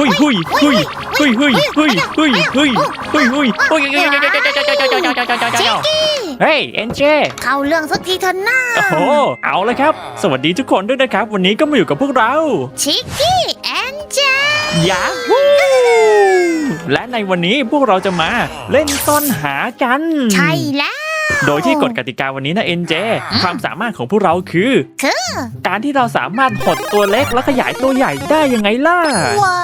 หุยหุยหุยหุยหุยหุยหุยหุยหุยหุยหุยเฮ้ยเอ็นเจเข้าเรื่องสักทีเถอะน้าโอ้โหเอาละครับ สวัสดีทุกคนด้วยนะครับ วันนี้ก็มาอยู่กับพวกเราชิกกี้แอนเจยาฮูและในวันนี้พวกเราจะมาเล่นซ่อนหากัน ใช่แล้ว โดยที่กฎกติกาวันนี้นะเอ็นเจความสามารถของพวกเราคือ คือ การที่เราสามารถหดตัวเล็กและขยายตัวใหญ่ได้ยังไงล่ะ ว้า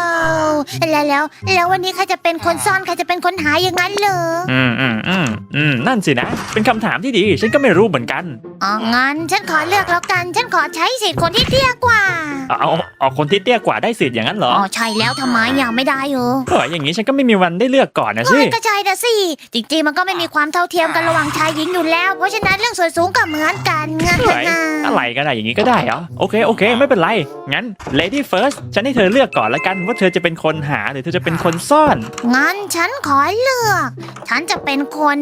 ว แล้วแล้วแล้ววันนี้ใครจะเป็นคนซ่อนใครจะเป็นคนหาอย่างนั้นเหรออืมอืมอืมอืมนั่นสินะ เป็นคำถามที่ดี ฉันก็ไม่รู้เหมือนกัน อ๋องั้นฉันขอเลือกแล้วกัน ฉันขอใช้สิทธิ์คนที่เตี้ยกว่าเอาเอาคนที่เตี้ยกว่าได้สิทธิ์อย่างนั้นเหรออ๋อใช่แล้วทำไมยังไม่ได้เหรอเอออย่างนี้ฉันก็ไม่มีวันได้เลือกก่อนนะสิโอ้ยก็ใช่นะสิจริงๆมันก็ไม่มีความเท่าเทียมกันระหว่างชายหญิงอยู่แล้ว เพราะฉะนั้นเรื่องส่วนสูงก็เหมือนกันไงเฮ้ยอะไรกันอะอย่างนี้ก็ได้เหรอโอเคโอเค ไม่เป็นไรงั้น lady first ฉันให้เธอเลือกก่อนละกันว่าเธอจะเป็นคนหาหรือเธอจะเป็นคนซ่อน งั้นฉันขอเลือก ฉันจะเป็นคน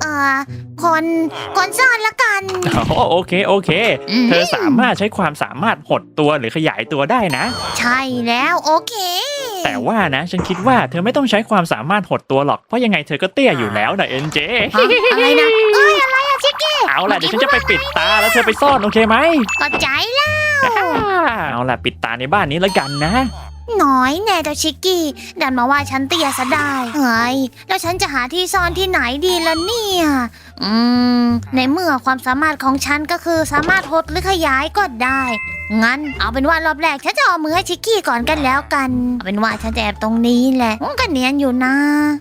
เอ่อ คน คนซ่อนละกัน อ๋อโอเคโอเคมเธอสามารถใช้ความสามารถหดตัวหรือขยายตัวได้นะ ใช่แล้วโอเค แต่ว่านะ ฉันคิดว่าเธอไม่ต้องใช้ความสามารถหดตัวหรอก เพราะยังไงเธอก็เตี้ยอยู่แล้วนะเอ็นเจฮะอะไรนะเอ้ยอะไรอะชิคกี้เอาล่ะเดี๋ยวฉันจะไปปิดตาแล้วเธอไปซ่อนโอเคไหมก็ใจแล้ว เอาล่ะปิดตาในบ้านนี้แล้วกันนะน้อยแน่เจ้าชิคกี้ ดันมาว่าฉันเตี้ยซะได้เฮ้ยแล้วฉันจะหาที่ซ่อนที่ไหนดีล่ะเนี่ย อืม ในเมื่อความสามารถของฉันก็คือสามารถหดหรือขยายก็ได้ งั้นเอาเป็นว่ารอบแรกฉันจะเอามือให้ชิคกี้ก่อนกันแล้วกัน เอาเป็นว่าฉันจะแอบตรงนี้แหละอืมก็เนียนอยู่นะ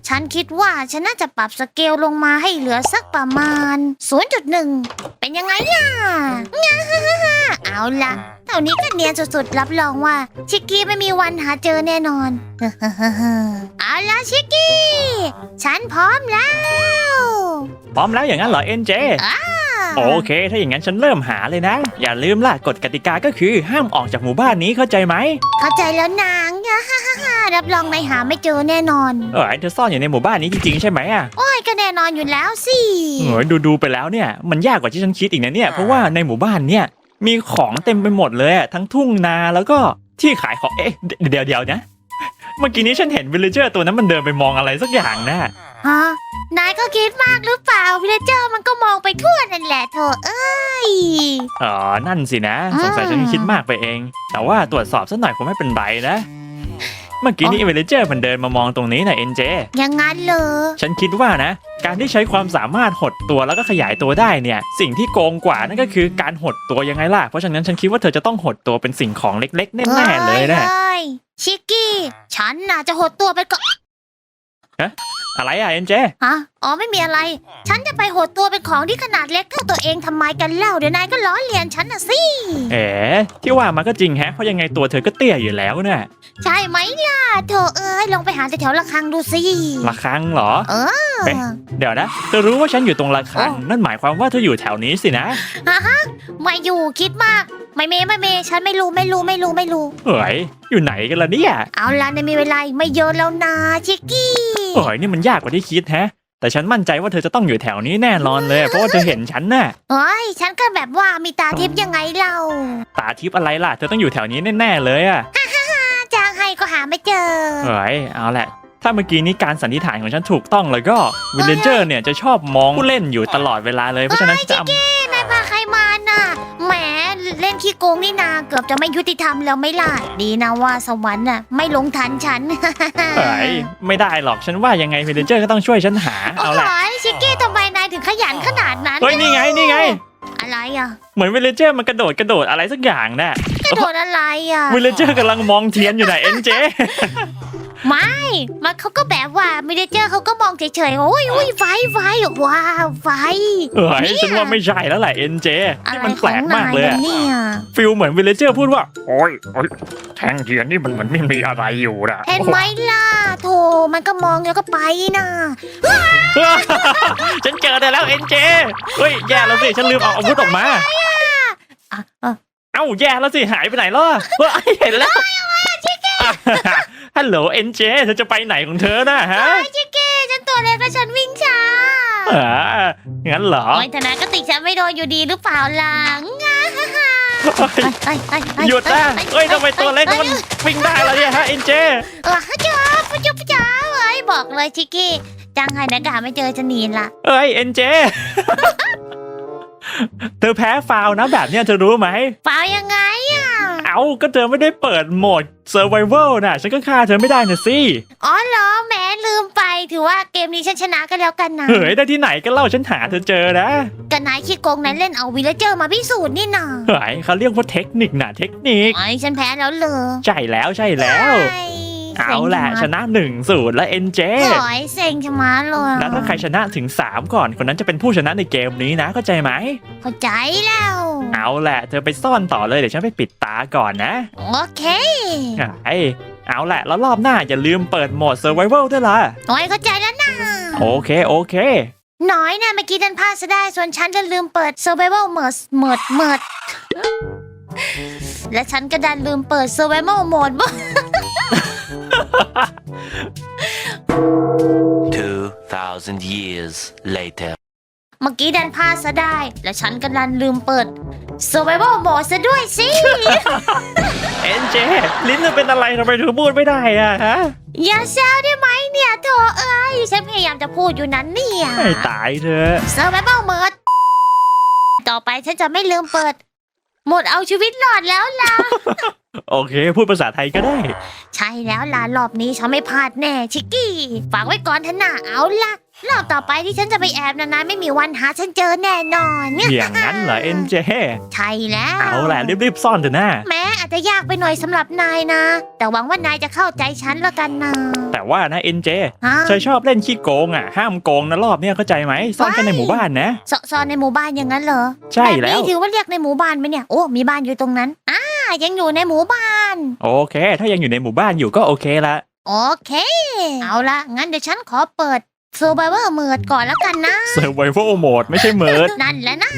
ฉันคิดว่าฉันน่าจะปรับสเกลลงมาให้เหลือสักประมาณ 0.1 เป็นยังไงล่ะฮ่าฮ่าฮ่าเอาล่ะ เท่านี้ก็เนียนสุดๆ รับรองว่า ชิกกี้ไม่มีวันหาเจอแน่นอน เอาละชิกกี้ ฉันพร้อมแล้ว พร้อมแล้วอย่างนั้นเหรอเอ็นเจโอเค ถ้าอย่างนั้นฉันเริ่มหาเลยนะ อย่าลืมล่ะกฎกติกาก็คือห้ามออกจากหมู่บ้านนี้เข้าใจไหม เข้าใจแล้วนางรับรองในหาไม่เจอแน่นอนเออเธอซ่อนอยู่ในหมู่บ้านนี้จริงๆใช่ไหมอะโอ้ยก็แน่นอนอยู่แล้วสิเออดูดูๆไปแล้วเนี่ยมันยากกว่าที่ฉันคิดอีกนะเนี่ยเพราะว่าในหมู่บ้านเนี่ย มีของเต็มไปหมดเลยอะทั้งทุ่งนาแล้วก็ที่ขายของเอ๊ะเดี๋ยวเดี๋ยวๆนะเมื่อกี้นี้ฉันเห็นวิลเลเจอร์ตัวนั้นมันเดินไปมองอะไรสักอย่างนะฮะนายก็คิดมากหรือเปล่าวิลเจอร์มันก็มองไปทั่วนั่นแหละโถเอ้ยอ๋อนั่นสินะ สงสัยฉันคิดมากไปเอง แต่ว่าตรวจสอบสักหน่อยคงไม่เป็นไรนะ เมื่อกี้นี้วิลเลเจอร์มันเดินมามองตรงนี้นะเอ็นเจ อย่างงั้นเลยฉันคิดว่านะ การที่ใช้ความสามารถหดตัวแล้วก็ขยายตัวได้เนี่ย สิ่งที่โกงกว่านั่นก็คือการหดตัวยังไงล่ะ เพราะฉะนั้นฉันคิดว่าเธอจะต้องหดตัวเป็นสิ่งของเล็กๆแน่ๆเลยนะ อ้ยชิกกี้ ฉันน่ะจะหดตัวไปก่อน อะไรอะเอ็นเจฮะอ๋อไม่มีอะไร ฉันจะไปหดตัวเป็นของที่ขนาดเล็กเท่าตัวเองทำไมกันเล่าเดี๋ยวนายก็ล้อเลียนฉันน่ะสิ เอ๋ที่ว่ามาก็จริงแฮะเพราะยังไงตัวเธอก็เตี้ยอยู่แล้วน่ะใช่ไหมล่ะโถเอ้ยลองไปหาแถวๆระฆังดูสิละครังเหรอเออเอ๊ะ เดี๋ยวนะเธอรู้ว่าฉันอยู่ตรงละครัง นั่นหมายความว่าเธออยู่แถวนี้สินะไม่อยู่คิดมาก ไม่เมไม่เมฉันไม่รู้ไม่รู้ไม่รู้ไม่รู้เฮ้ยอยู่ไหนกันล่ะเนี่ยเอาล่ะในมีเวลาอีกไม่เยอะแล้วนะชิกกี้เฮ้ยนี่มันยากกว่าที่คิดแฮะ แต่ฉันมั่นใจว่าเธอจะต้องอยู่แถวนี้แน่นอนเลย เพราะว่าเธอเห็นฉันน่ะเฮ้ยฉันก็แบบว่ามีตาทิพย์ยังไงเล่าตาทิพย์อะไรล่ะ เธอต้องอยู่แถวนี้แน่ๆเลยอะจ้างให้ก็หาไม่เจอ เฮ้ยเอาแหละ ถ้าเมื่อกี้นี้การสันนิษฐานของฉันถูกต้องแล้วก็วิลเลนเจอร์เนี่ยจะชอบมองผู้เล่นอยู่ตลอดเวลาเลยเพราะฉะนั้นฉันจะ เอานายพาใครมาน่ะแหม เล่นขี้โกงนี่นาเกือบจะไม่ยุติธรรมแล้วไม่ล่ะดีนะว่าสวรรค์น่ะไม่ลงทันฉันเฮ้ยไม่ได้หรอกฉันว่ายังไงวิลเลนเจอร์ก็ต้องช่วยฉันหาโอ้เอาโหแหละชิกกี้ทำไมนายถึงขยันขนาดนั้น เฮ้ยนี่ไงนี่ไง อะไรอะเหมือนวิลเลนเจอร์มันกระโดดกระโดดอะไรสักอย่างน่ะกระโดดอะไรอะวิลเลนเจอร์กำลังมองเทียนอยู่นะเอ็นเจ ไม่มันเขาก็แบบว่าไม่ได้เจอเขาก็มองเฉยๆ โอ้ยอุ้ยไฟไฟว้าวไฟ เฮ้ยฉันว่าไม่ใช่แล้วแหละเอ็นเจอะนี่ไรมันขแปลองกมากนายเลยกัอะนเนี่ยฟิลเหมือนวิลเลนเจอร์พูดว่า โอ้ยโอ้ยแทงเทียนนี่มันเหมือนไม่มีอะไรอยู่นะเห็นไหมล่ะโถมันก็มองแล้วก็ไปนะฉันเจอได้แล้วเอ็นเจเฮ้ยแย่แล้วสิฉันลืมเอาอาวุธออกมาอะเออเอ้าแย่แล้วสิหายไปไหนล่ะเฮ้ยเห็นแล้ว ฮัลโหลเอ็นเจเธอจะไปไหนของเธอนะฮะไอ้ชิคกี้ฉันตัวเล็กแล้วฉันวิ่งช้าอ่างั้นเหรอโอ้ยธนายก็ติฉันไม่โดนอยู่ดีหรือเปล่าล่ะง่าฮ่าฮ่าเอ้ยเอ้ยเอ้หยุดนะเอ้ยทำไมตัวเล็กมันอ้ยวิ่งได้แล้วเนี่ยฮะเอ็นเจเออจ้าพระเจ้าพระเจ้าเอ้ยบอกเลยชิกกี้จังไห้นะกาไม่เจอจะหนีละเอ้ยเอ็นเจเธอแพ้ฟาวล์นะแบบเนี้ยเธอรู้ไหมเปล่ายังไงอะเอาก็เธอไม่ได้เปิดโหมด Survival น่ะ ฉันก็ฆ่าเธอไม่ได้นะสิอ๋อเหรอแหมลืมไปถือว่าเกมนี้ฉันชนะกันแล้วกันนะเฮ้ยได้ที่ไหนก็เล่าฉันหาเธอเจอนะกันนายขี้โกงนั้นเล่นเอาวิลเลเจอร์มาพิสูจน์นี่นาเฮ้ยเขาเรียกว่าเทคนิคน่ะเทคนิคไอ้ฉันแพ้แล้วเลยใช่แล้วใช่แล้วไอ้ เอาแหละชเซ็งนะหนึ่งศูนย์และเอ็นเจชะมัดโอ้ยเซ็งชะมัดเลยแล้วถ้าใครชนะถึง 3 ก่อนคนนั้นจะเป็นผู้ชนะในเกมนี้นะเข้าใจไหมเข้าใจแล้ว เอาแหละเธอไปซ่อนต่อเลยเดี๋ยวฉันไปปิดตาก่อนนะ โอเคไอ้เอาแหละแล้วรอบหน้าอย่าลืมเปิดโหมด Survival ด้วยล่ะโอ้ยเข้าใจแล้วนะโอเคโอเคน้อยนะเมื่อกี้ดันพลาดซะได้ส่วนฉันจะลืมเปิด survival mode mode mode และฉันก็ดันลืมเปิด survival mode บ้าง 2,000 years later. เมื่อกี้ดันพลาดซะได้ และฉันก็ดันลืมเปิด survival mode ซะด้วยสิ เอ็นเจลิ้นเธอเป็นอะไรทำไมเธอพูดไม่ได้อะฮะอย่าแซวได้ไหมเนี่ยโถเอ้ย ฉันพยายามจะพูดอยู่นั้นเนี่ย ให้ตายเธอะ survival mode ต่อไปฉันจะไม่ลืมเปิด หมดเอาชีวิตรอดแล้วล่ะ โอเค พูดภาษาไทยก็ได้ ใช่แล้วล่ะรอบนี้ฉันไม่พลาดแน่ชิกกี้ ฝากไว้ก่อนเถอะนะเอาล่ะ รอบต่อไปที่ฉันจะไปแอบนะนะไม่มีวันหาฉันเจอแน่นอนเนี่ยอย่างนั้นเหรอเอ็นเจ ใช่แล้วเอาแหละรีบๆซ่อนเถอะนะแม้ อาจจะยากไปหน่อยสำหรับนายนะ แต่หวังว่านายจะเข้าใจฉันแล้วกันนะแต่ว่านะเอ็นเจฮะ เธอชอบเล่นขี้โกงอะ ห้ามโกงนะรอบเนี้ยเข้าใจไหมซ่อนกันในหมู่บ้านนะ ซซอนในหมู่บ้านอย่างนั้นเหรอใช่แล้วบบนี้ถือว่าเรียกในหมู่บ้านไหมเนี่ย โอ้ มีบ้านอยู่ตรงนั้น อ่า ยังอยู่ในหมู่บ้าน โอเค ถ้ายังอยู่ในหมู่บ้านอยู่ก็โอเคละ โอเค เอาละงั้นเดี๋ยวฉันขอเปิด Survivor เมิดก่อนแล้วกันนะ Survival Mode ไม่ใช่เมิร์ดนั่นแหละนะ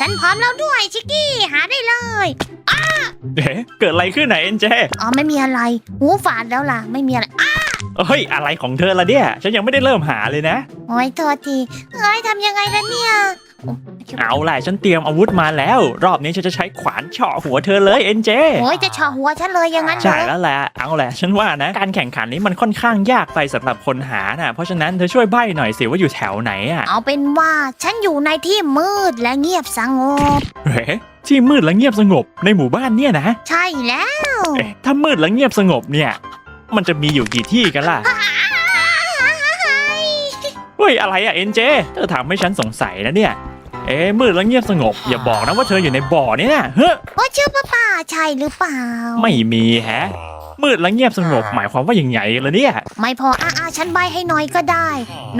ฉันพร้อมแล้วด้วยชิกกี้หาได้เลยเอ๊ะเกิดอะไรขึ้นไหนเอ็นเจอ๋อไม่มีอะไร หูฝาดแล้วล่ะ ไม่มีอะไรอะเฮ้ย อะไรของเธอละเนี่ย ฉันยังไม่ได้เริ่มหาเลยนะ โอ้ยโทษทีเอ้ยทำยังไงล่ะเนี่ยโอ้ เอาล่ะฉันเตรียมอาวุธมาแล้ว รอบนี้ฉันจะใช้ขวานเฉาะหัวเธอเลยเอ็นเจโอ้ยจะเฉาะหัวฉันเลยอย่างนั้นเหรใช่อแล้วแหละเอาแหละฉันว่านะ การแข่งขันนี้มันค่อนข้างยากไปสำหรับคนหาน่ะเพราะฉะนั้นเธอช่วยใบ้หน่อยสิว่าอยู่แถวไหนอะเอาเป็นว่าฉันอยู่ในที่มืดและเงียบสงบ เฮ้ที่มืดและเงียบสงบในหมู่บ้านเนี่ยนะใช่แล้ว เอ๊ะถ้ามืดและเงียบสงบเนี่ย มันจะมีอยู่กี่ที่กันล่ะเฮ้ยอะไรอะเอ็นเจเธอทำให้ฉันสงสัยนะเนี่ย เอ๊ะมืดและเงียบสงบ อย่าบอกนะว่าเธออยู่ในบ่อนี่นะเฮ้ยว่าชื่อป้าป่าใช่หรือเปล่า ไม่มีแฮะ มืดและเงียบสงบ หมายความว่าอย่างไงล่ะเนี่ย ไม่พออาอาฉันใบให้หน่อยก็ได้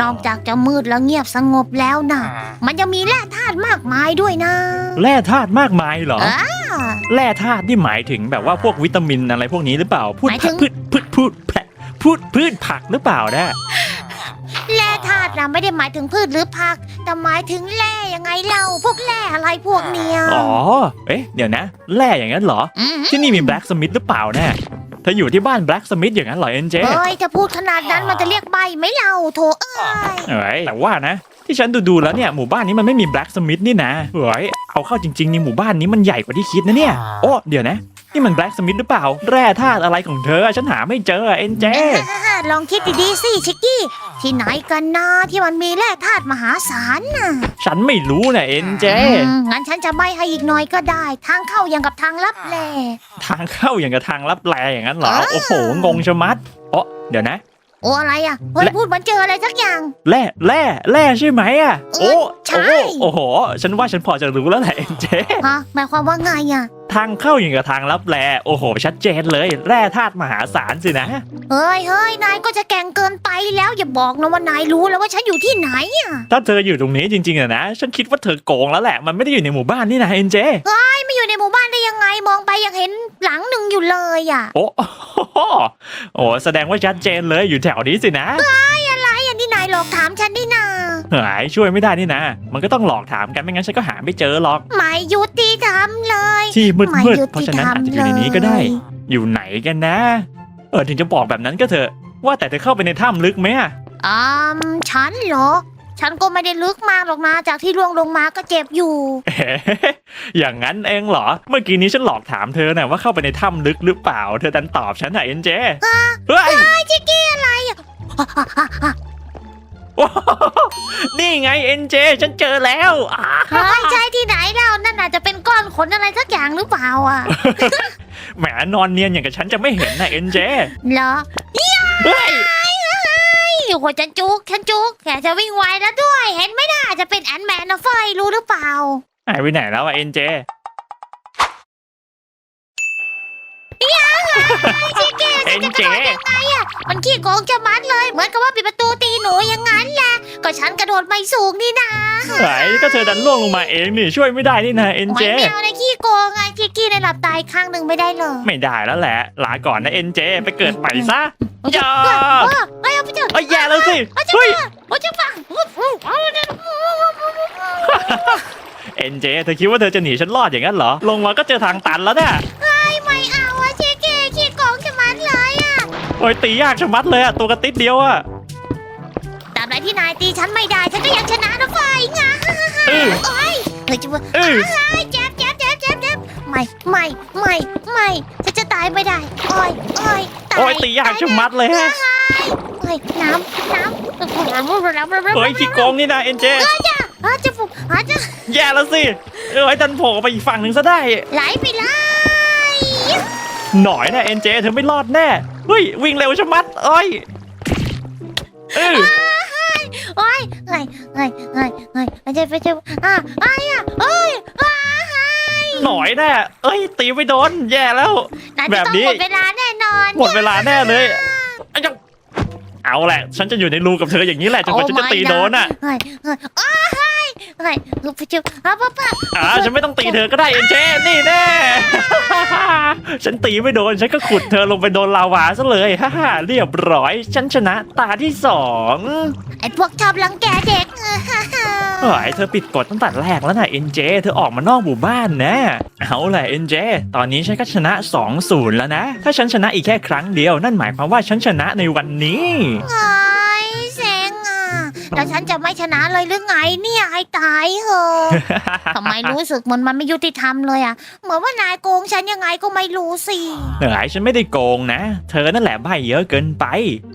นอกจากจะมืดและเงียบสงบแล้วนะมันยังมีแร่ธาตุมากมายด้วยนะ แร่ธาตุมากมายเหรออ่าแร่ธาตุที่หมายถึงแบบว่าพวกวิตามินอะไรพวกนี้หรือเปล่าพูดหมายถึงพืชพืชพืชแผลพูดพืชผักหรือเปล่านะแร่ธาตุนะไม่ได้หมายถึงพืชหรือผัก แต่หมายถึงแร่ ยังไงเล่าพวกแร่อะไรพวกเนี้ยอ๋อ เอ๊ะ เดี๋ยวนะ แร่อย่างนั้นเหรอ อืมที่นี่มีแบล็กสมิธหรือเปล่าเนี่ยเธออยู่ที่บ้านแบล็กสมิธอย่างนั้นเหรอเอ็นเจ เอ้ยถ้าพูดขนาดนั้นมันจะเรียกใบไหมเล่าโถเอ้ยเอ้ยแต่ว่านะ ที่ฉันดูดูๆแล้วเนี่ยหมู่บ้านนี้มันไม่มีแบล็กสมิธนี่นะเฮ้ยเอาเข้าจริงๆในหมู่บ้านนี้มันใหญ่กว่าที่คิดนะเนี่ยโอ้เดี๋ยวนะ นี่มันแบล็กสมิธหรือเปล่า แร่ธาตุอะไรของเธอ ฉันหาไม่เจอเอ็นเจ ลองคิดดีๆสิชิกกี้ ที่ไหนกันนะที่มันมีแร่ธาตุมหาศาลน่ะฉันไม่รู้นะเอ็นเจ อืมงั้นฉันจะใบให้อีกหน่อยก็ได้ ทางเข้ายังกับทางลับแล ทางเข้าอย่างกับทางลับแลอย่างนั้นเหรอ อ่า โอ้โห งงชะมัดโอ้เดี๋ยวนะ โอ้อะไรอะเฮ้ยและ พูดเหมือนเจออะไรสักอย่าง แร่แร่แร่ใช่ไหมอะ โอ้ใช่ โอ้โอ้โห ฉันว่าฉันพอจะรู้แล้วแหละเอ็นเจ ฮะหมายความว่าไงอะ ทางเข้าอย่างกับทางลับแลโอ้โห ชัดเจนเลยแร่ธาตุมหาศาลสินะ เฮ้ยเฮ้ยนายก็จะแกล้งเกินไปแล้วอย่าบอกนะว่านายรู้แล้วว่าฉันอยู่ที่ไหนอะถ้าเธออยู่ตรงนี้จริงๆอะนะ ฉันคิดว่าเธอโกงแล้วแหละ มันไม่ได้อยู่ในหมู่บ้านนี่นะเอ็นเจ ไม่อยู่ในหมู่บ้านได้ยังไงมองไปยังเห็นหลังหนึ่งอยู่เลยอะโอ้โอ้แสดงว่าชัดเจนเลยอยู่แถวนี้สินะ อะไรอันที่นายหลอกถามฉันดินา หายช่วยไม่ได้นี่นะ มันก็ต้องหลอกถามกันไม่งั้นฉันก็หาไม่เจอหรอก ไม่ยุติธรรมเลย ที่มืดไม่มืดยุเพราะติฉะธนั้นรรมอาจจะอเลยู่ในยนี้ก็ได้ อยู่ไหนกันนะ เออถึงจะบอกแบบนั้นก็เถอะ ว่าแต่เธอเข้าไปในถ้ำลึกไหมอะอืมฉันเหรอ ฉันก็ไม่ได้ลึกมากหรอกนะจากที่ร่วงลงมาก็เจ็บอยู่เอ๊ะอย่างนั้นเองเหรอ เมื่อกี้นี้ฉันหลอกถามเธอน่ะว่าเข้าไปในถ้ำลึกหรือเปล่า เธอดันตอบฉันน่ะเอ็นเจเฮ้ยไอ้ชิกกี้อะไรอะว้าว นี่ไงเอ็นเจฉันเจอแล้วอ่าเฮ้ยใช่ที่ไหนแล้วนั่นอาจจะเป็นก้อนขนอะไรสักอย่างหรือเปล่าอะแหมนอนเนียนอย่างกับฉันจะไม่เห็นนะเอ็นเจเหรอเฮ้ยโอ้โหฉันจุกฉันจุกแกจะวิ่งไวแล้วด้วย เห็นไหมน่าจะเป็นแอนแมนนะเฟยรู้หรือเปล่าหายไปไหนแล้วอะเอ็นเจ ชิกกี้เอ็นเจมันขี้โกงจะมัดเลย เหมือนกับว่าปิดประตูตีหนูอย่างนั้นแหละ ก็ฉันกระโดดไม่สูงนี่นะไหนก็เธอดันล่วงลงมาเองนี่ช่วยไม่ได้นี่นะเอ็นโอ้เจยไม่เอานะขี้โกงไงชิกกี้ในหลับตายข้างหนึ่งไม่ได้เลยไม่ได้แล้วแหละ ลาก่อนนะเอ็นเจ ไปเกิดใหม่ซะอย่าเออเอ้ยเอาไปเถอะเอ้ยแย่แล้วสิเฮ้ยโอ้ยจะฟังเอ็นเจเธอคิดว่าเธอจะหนีฉันรอดอย่างนั้นเหรอ ลงมาก็เจอทางตันแล้วเนี่ย โอ้ยตียากชะมัดเลยอะตัวกระติดเดียวอะตามใดที่นายตีฉันไม่ได้ฉันก็ยังชนะนะไฟงาเออโอ้ยเฮ้ยจะว่าเออเจ็บเจ็บเจ็บเจ็บเจ็บไม่ไม่ไม่ไม่ฉันจะตายไม่ได้โอ้ยโอ้ยตายโอ้ยตียากชะมัดเลยฮะเฮ้ยน้ำน้ำเฮ้ยขี้โกงนี่นะเอ็นเจอาจะฟุกอาจะแย่แล้วสิเอ้ยดันโผล่ไปอีกฝั่งหนึ่งซะได้ไหลไปเลย หน่อยนะเอ็นเจเธอไม่รอดแน่เฮ้ยวิ่งเร็วชะมัดเอ้ยเออโอ้ยเฮ้ยเฮ้ยเฮ้ยเฮ้ยไปเจ็บไปเจ็บอะไอ้อะเอ้ยอ้าหน่อยแน่เอ้ย ตีไม่โดนแย่แล้ว น่าแบจะบต้องนี้ หมดเวลาแน่นอนหมดเวลาแน่เลยไอ้เจ้าเอาแหละ ฉันจะอยู่ในรูกับเธออย่างนี้แหละจนกว่าฉันจะตีโดนอะ เฮ้ยเฮ้ยอ้าเฮ้ย เฮ้ยไปเจ็บอะป้าป้าอ่าฉันไม่ต้องตีเธอก็ได้เอ็นเจนี่แน่ ฉันตีไม่โดนฉันก็ขุดเธอลงไปโดนลาวาซะเลยฮ่าฮ่าเรียบร้อย ฉันชนะตาที่สองไอ้พวกชอบรังแกเด็กเฮ้ยเธอปิดกฎตั้งแต่แรกแล้วนะเอ็นเจเธอออกมานอกหมู่บ้านนะเอาแหละเอ็นเจตอนนี้ฉันก็ชนะ2-0แล้วนะ ถ้าฉันชนะอีกแค่ครั้งเดียวนั่นหมายความว่าฉันชนะในวันนี้ไอ้เซ็งอะ แล้วฉันจะไม่ชนะเลยหรือไงเนี่ยให้ตายเหอะทำไมรู้สึกเหมันมันไม่ยุติธรรมเลยอะเหมือนว่านายโกงฉันยังไงก็ไม่รู้สิ เหนื่อยฉันไม่ได้โกงนะ เธอนั่นแหละใบเยอะเกินไป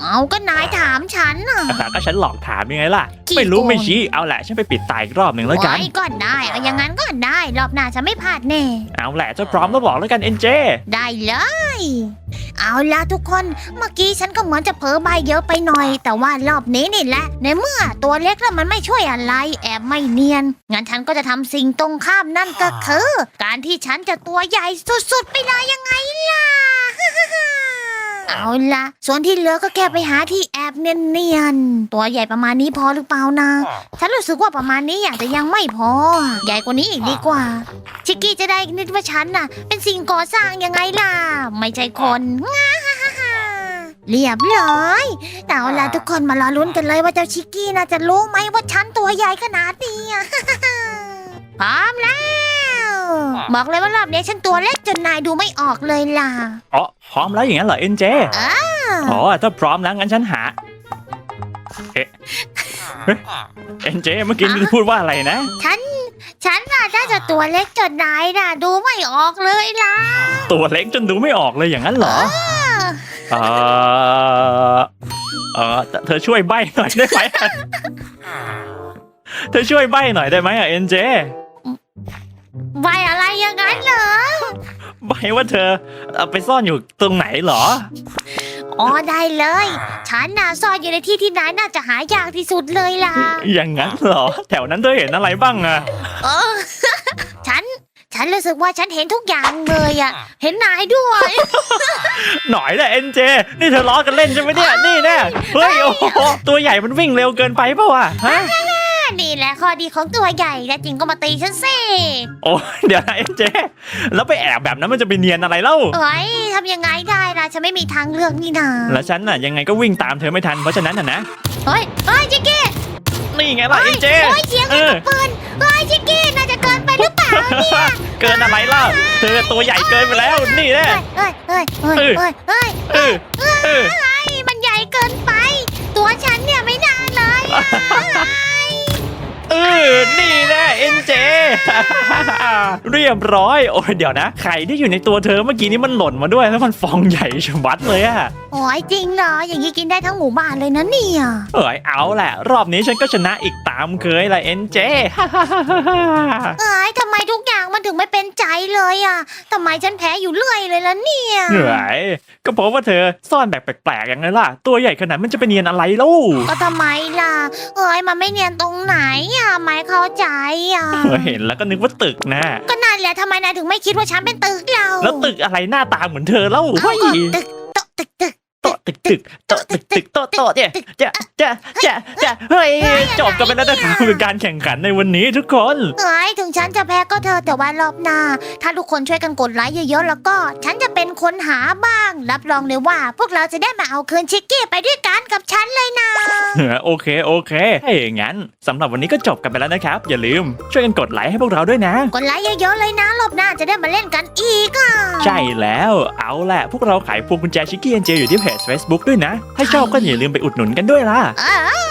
เอาก็นายถามฉันอะ แต่ก็ฉันหลอกถามยังไงล่ะ ขี้ไม่รู้โกง ไม่ชี้เอาแหละฉันไปปิดตายอีกรอบหนึ่งแล้วกัน ไว้ก็ได้เอาอย่างนั้นก็ได้ รอบหน้าฉันไม่พลาดแน่ เอาแหละเจะพร้อมแล้วบอกแล้วกันเอ็นเจ ได้เลย เอาล่ะทุกคน เมื่อกี้ฉันก็เหมือนจะเผลอใบเยอะไปหน่อย แต่ว่ารอบนี้นี่แหละ ในเมื่อตัวเล็กแล้วมันไม่ช่วยอะไร แอบไม่เนียน งั้นฉันก็จะทำสิ่งตรงข้ามนั่นก็คือ การที่ฉันจะตัวใหญ่สุดๆ ไปเลยยังไงล่ะ เอาล่ะส่วนที่เหลือก็แค่ไปหาที่แอบเนียนๆ ตัวใหญ่ประมาณนี้พอหรือเปล่านะ ฉันรู้สึกว่าประมาณนี้อาจจะยังไม่พอ ใหญ่กว่านี้อีกดีกว่า ชิกกี้จะได้นึกว่าฉันน่ะ เป็นสิ่งก่อสร้างยังไงล่ะ ไม่ใช่คนง่าฮ่าฮ่าฮ่า เรียบร้อยแต่เอาล่ะทุกคนมารอลุ้นกันเลยว่าเจ้าชิกกี้น่าจะรู้ไหมว่าฉันตัวใหญ่ขนาดนี้อะ พร้อมแล้ว บอกเลยว่ารอบนี้ฉันตัวเล็กจนนายดูไม่ออกเลยล่ะ อ๋อพร้อมแล้วอย่างนั้นเหรอเอ็นเจอ้าว อ๋อถ้าพร้อมแล้วงั้นฉันหา เอ๊ะเฮ้ยเอ็นเจเมื่อกี้นี่พูดว่าอะไรนะฉันฉันน่ะน่าจะตัวเล็กจนนายน่ะดูไม่ออกเลยล่ะตัวเล็กจนดูไม่ออกเลยอย่างนั้นเหรอ เอ อเออเธอช่วยใบหน่อยได้ไหมเธอช่วยใบหน่อยได้ไหมอะเอ็นเจไวอะไรอย่างนั้นเหรอ ใบว่าเธอเอาไปซ่อนอยู่ตรงไหนเหรอ อ๋อได้เลย ฉันน่ะซ่อนอยู่ในที่ที่นายน่าจะหายากที่สุดเลยล่ะ อย่างนั้นเหรอ แถวนั้นเธอเห็นอะไรบ้างอะ เออฉัน ฉันรู้สึกว่าฉันเห็นทุกอย่างเลยอะเห็นนายด้วย หน่อยแหละเอ็นเจ นี่เธอล้อกันเล่นใช่ไหมเนี่ย นี่แน่เฮ้ยโอ้โหตัวใหญ่มันวิ่งเร็วเกินไปเปล่าวะฮะนี่แหละข้อดีของตัวใหญ่และจริงก็มาตีฉันสิ โอ้ยเดี๋ยวนะเอ็นเจ แล้วไปแอบแบบนั้นมันจะไปเนียนอะไรเล่าเอ้ยทำยังไงได้ล่ะฉันไม่มีทางเลือกนี่นาแล้วฉันน่ะยังไงก็วิ่งตามเธอไม่ทันเพราะฉะนั้นน่ะนะเฮ้ยเฮ้ยจิกกี้นี่ไงล่ะเอ็นเจโอ้ยเสียงเอมันอกับปืนเฮ้ยจิกกี้ เปล่าเนี่ยเกินอะไรล่ะ เธอตัวใหญ่เกินไปแล้ว นี่แน่เฮ้ยเฮ้ยเฮ้ยเฮ้ยเฮ้ยเฮ้ยเออเออเฮ้ยมันใหญ่เกินไป ตัวฉันเนี่ยไม่น่าเลยอะ เฮ้ยเออนี่แน่เอ็นเจ เรียบร้อย โอ้ยเดี๋ยวนะ ไข่ที่อยู่ในตัวเธอเมื่อกี้นี้มันหล่นมาด้วย แล้วมันฟองใหญ่ชะมัดเลยอะโอ้ยจริงเหรอ อย่างนี้กินได้ทั้งหมู่บ้านเลยนะเนี่ย เอ้ยเอาแหละ รอบนี้ฉันก็ชนะอีกตามเคยละเอ็นเจ เอ้ยทำไมทุกอย่างมันถึงไม่เป็นใจเลยอะทำไมฉันแพ้อยู่เรื่อยเลยล่ะเนี่ยเหนื่อยก็เพราะว่าเธอซ่อนแบบแปลกๆอย่างนั้นล่ะ ตัวใหญ่ขนาดมันจะไปเนียนอะไรเล่าก็ทำไมล่ะ เอ้ยมันไม่เนียนตรงไหนอะไม่เข้าใจอะเออเห็นแล้วก็นึกว่าตึกนะ ก็นั่นแหละทำไมนายถึงไม่คิดว่าฉันเป็นตึกเราแล้วตึกอะไรหน้าตาเหมือนเธอเล่าเอาเฮ้ยก็ตึกโต๊ะตึก ตึกโต๊ะตึกตึกโต๊ะตึกตึกโต๊ะโต๊ะเนี่ยจะจะจะจะเฮ้ยจบกันไปแล้วนะครับคือการแข่งขันในวันนี้ทุกคน เอ้ยถึงฉันจะแพ้ก็เธอะแต่ว่ารอบหน้า ถ้าทุกคนช่วยกันกดไลค์เยอะๆแล้วก็ ฉันจะเป็นคนหาบ้าง รับรองเลยว่า พวกเราจะได้มาเอาคืนชิกกี้ไปด้วยกันกับฉันเลยนะเออโอเคโอเคถ้าอย่างนั้นสำหรับวันนี้ก็จบกันไปแล้วนะครับ อย่าลืมช่วยกันกดไลค์ให้พวกเราด้วยนะ กดไลค์เยอะๆเลยนะรอบหน้าจะได้มาเล่นกันอีกอะ ใช่แล้วเอาแหละพวกเราขายพวงกุญแจชิคกี้เอ็นเจอยู่ที่เพจ Facebook ด้วยนะ ถ้าชอบก็อย่าลืมไปอุดหนุนกันด้วยล่ะเอ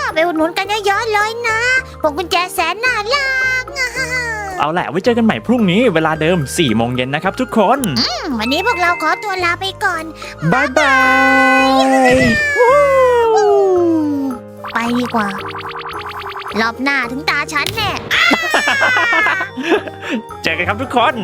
อไปอุดหนุนกันเยอะๆเลยนะพวงกุญแจแสนน่ารักอะเอาแหละไว้เจอกันใหม่พรุ่งนี้เวลาเดิม4โมงเย็นนะครับทุกคนวันนี้พวกเราขอตัวลาไปก่อนบายบายไปดีกว่ารอบหน้าถึงตาฉันแน่เจอกันครับทุกคน